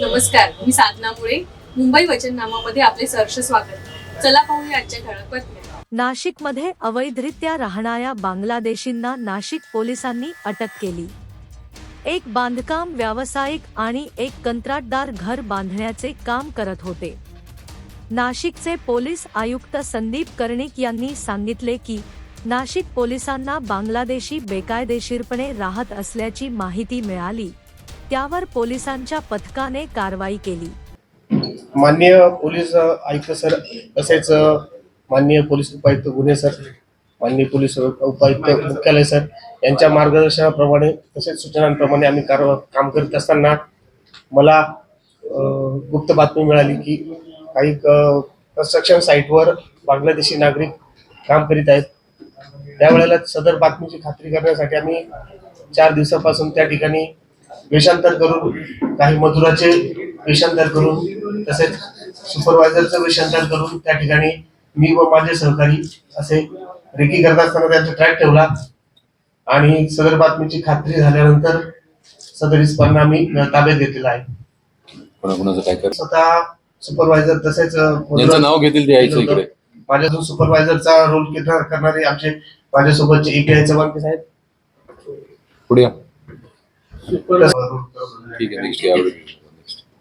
नमस्कार मी साधना मुळे. मुंबई वचननामामध्ये आपले सहर्ष स्वागत. चला पाहूया आजच्या ठळक बातम्या. नाशिकमध्ये अवैधरित्या राहणाऱ्या बांगलादेशींना नाशिक पोलिसांनी अटक केली. एक बांधकाम व्यावसायिक आणि एक कंत्राटदार घर बांधण्याचे काम करत होते. नाशिकचे पोलीस आयुक्त संदीप कर्णिक यांनी सांगितले की नाशिक पोलिसांना बांगलादेशी बेकायदेशीरपणे राहत असल्याची माहिती मिळाली. त्यावर पोलिसांच्या पथकाने कारवाई केली. माननीय पोलीस आयुक्त सर तसेच माननीय पोलीस उपायुक्त गुन्हे सर माननीय पोलीस उपायुक्त मुख्यालय सर यांच्या मार्गदर्शनाप्रमाणे तसेच सूचनांप्रमाणे आम्ही कार काम करीत असताना मला गुप्त बातमी मिळाली की काही कन्स्ट्रक्शन साईटवर बांगलादेशी नागरिक काम करीत आहेत. त्यावेळेला सदर बातमीची खात्री करण्यासाठी आम्ही चार दिवसापासून त्या ठिकाणी वेषांतर करून काही मजुराचे वेषांतर करून तसेच सुपरवायझरचं वेषांतर करून त्या ठिकाणी मी व माझे सहकारी असे रेकी करत असताना त्यांचा ट्रॅक ठेवला. आणि सदर बातमीची खात्री झाल्यानंतर सदर इस्पांना आम्ही ताब्यात घेतलेला आहे. काय स्वतः सुपरवायझर तसेच नाव घेतील ते माझ्या जो सुपरवायझरचा रोल करणारे आमचे माझ्यासोबतचे एपीआय चव्हाण साहेब. पुढे ठीक आहे नेक्स्ट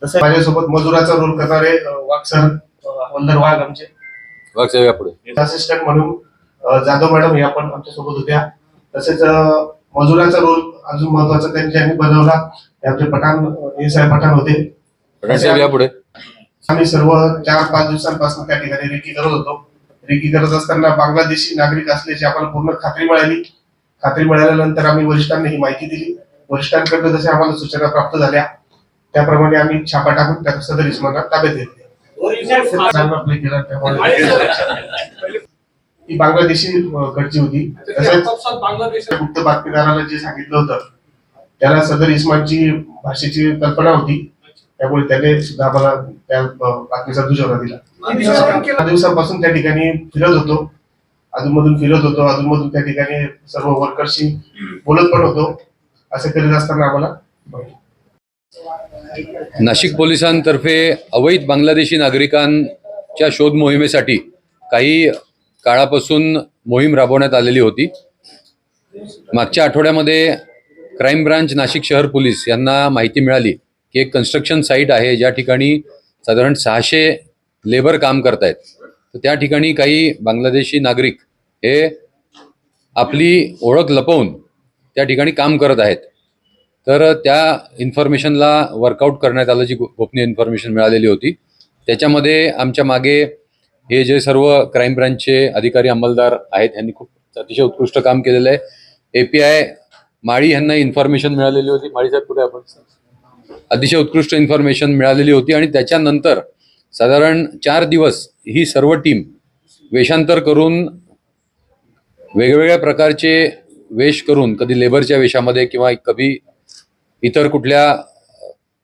तसं माझ्यासोबत मजुराचा रोल करणारे वाघ सर वाघ आमचे. वाघ साहेब असिस्टंट म्हणून अ, जाधव मॅडम या पण आमच्यासोबत होत्या. तसेच अ, मजुराचा रोल अजून महत्त्वाचा त्यांनी बनवला. ते आमचे पठाण हे साहेब पठाण होते. पठाण साहेब या पुढे. आम्ही सर्व चार पाच दिवसांपासून त्या ठिकाणी रेकी करत होतो. रेकी करत असताना बांगलादेशी नागरिक असल्याची आम्हाला पूर्ण खात्री मिळाली. खात्री मिळाल्यानंतर आम्ही वरिष्ठांना ही माहिती दिली. वरिष्ठांकडे जसे आम्हाला सूचना प्राप्त झाल्या त्याप्रमाणे आम्ही छापा टाकून त्या सदर इस्मांना ताब्यात घेतले. ही बांगलादेशी अ, होती. तसेच गुप्त बातमीदाराला जे सांगितलं होतं त्याला सदर इस्मानची भाषेची कल्पना होती. त्यामुळे त्याने सुद्धा आम्हाला त्या बातमीचा दुजोरा दिला. दिवसापासून त्या ठिकाणी फिरत होतो. अधूनमधून फिरत होतो. अधूनमधून त्या ठिकाणी सर्व वर्करशी बोलत पण होतो. असे करीत असताना आम्हाला. नाशिक पोलिसांतर्फे अवैध बांगलादेशी नागरिकांच्या शोध मोहिमेसाठी काही काळापासून मोहीम राबवण्यात आलेली होती. मागच्या आठवड्यामध्ये क्राईम ब्रांच नाशिक शहर पोलीस यांना माहिती मिळाली की एक कन्स्ट्रक्शन साईट आहे ज्या ठिकाणी साधारण सहाशे लेबर काम करतायत. तर त्या ठिकाणी काही बांगलादेशी नागरिक हे आपली ओळख लपवून त्या ठिकाणी काम करत आहेत. तर त्या इन्फॉर्मेशनला वर्कआउट करण्यात आलं जी गोपनीय इन्फॉर्मेशन मिळालेली होती. त्याच्यामध्ये आमच्या मागे हे जे सर्व क्राईम ब्रांचचे अधिकारी अंमलदार आहेत यांनी खूप अतिशय उत्कृष्ट काम केलेलं आहे. ए पी आय माळी यांना इन्फॉर्मेशन मिळालेली होती. माळी साहेब कुठे आपण अतिशय उत्कृष्ट इन्फॉर्मेशन मिळालेली होती आणि त्याच्यानंतर साधारण चार दिवस ही सर्व टीम वेषांतर करून वेगवेगळ्या प्रकारचे वेश करून कधी लेबरच्या वेशामध्ये किंवा कधी इतर कुठल्या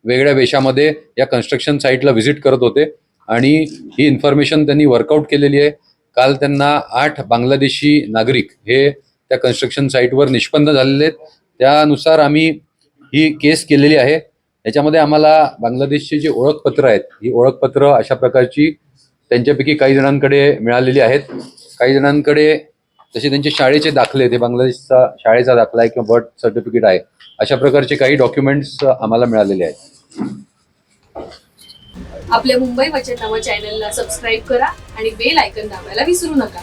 वेगळ्या वेशामध्ये या कन्स्ट्रक्शन साईटला व्हिजिट करत होते. आणि ही इन्फॉर्मेशन त्यांनी वर्कआउट केलेली आहे. काल त्यांना आठ बांगलादेशी नागरिक हे त्या कन्स्ट्रक्शन साईटवर निष्पन्न झालेले आहेत. त्यानुसार आम्ही ही केस केलेली आहे. याच्यामध्ये आम्हाला बांगलादेशची जी ओळखपत्र आहेत ही ओळखपत्र अशा प्रकारची त्यांच्यापैकी काही जणांकडे मिळालेली आहेत. काही जणांकडे तसे त्यांचे शाळेचे दाखले ते बांगलादेशचा शाळेचा दाखला आहे किंवा बर्थ सर्टिफिकेट आहे अशा प्रकारचे काही डॉक्युमेंट्स आम्हाला मिळालेले आहेत. आपल्या मुंबई वचननामा चॅनलला सबस्क्राईब करा आणि बेल आयकन दाबायला विसरू नका.